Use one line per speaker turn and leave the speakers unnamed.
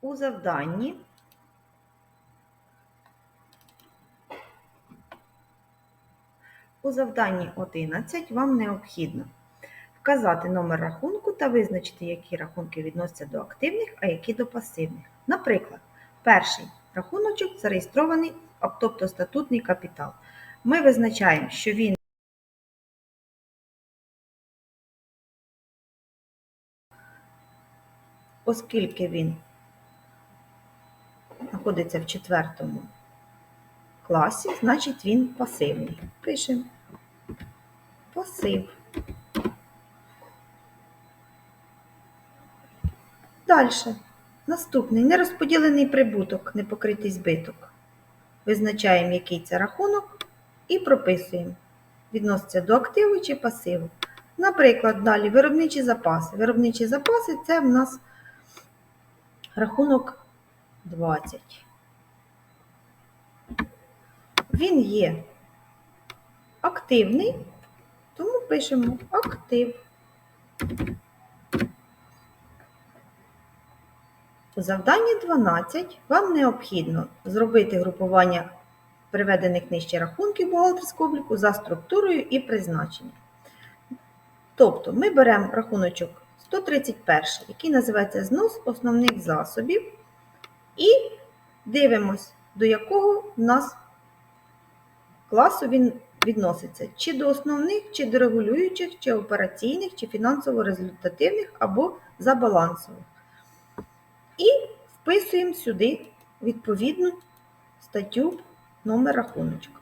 у завданні у завданні 11 вам необхідно вказати номер рахунку та визначити, які рахунки відносяться до активних, а які до пасивних. Наприклад, перший рахуночок зареєстрований, тобто статутний капітал. Ми визначаємо, що він оскільки він знаходиться в четвертому класі, значить він пасивний. Пишемо пасив. Далі. Наступний нерозподілений прибуток, непокритий збиток. Визначаємо, який це рахунок, і прописуємо. Відноситься до активу чи пасиву. Наприклад, далі виробничі запаси. Виробничі запаси це в нас рахунок 20. Він є активний, тому пишемо актив. У завданні 12 вам необхідно зробити групування приведених нижче рахунків бухгалтерського обліку за структурою і призначенням. Тобто ми беремо рахуночок 131, який називається знос основних засобів, і дивимось, до якого в нас класу він відноситься, чи до основних, чи до регулюючих, чи операційних, чи фінансово-результативних, або за балансових. І вписуємо сюди відповідну статтю номер рахуночка.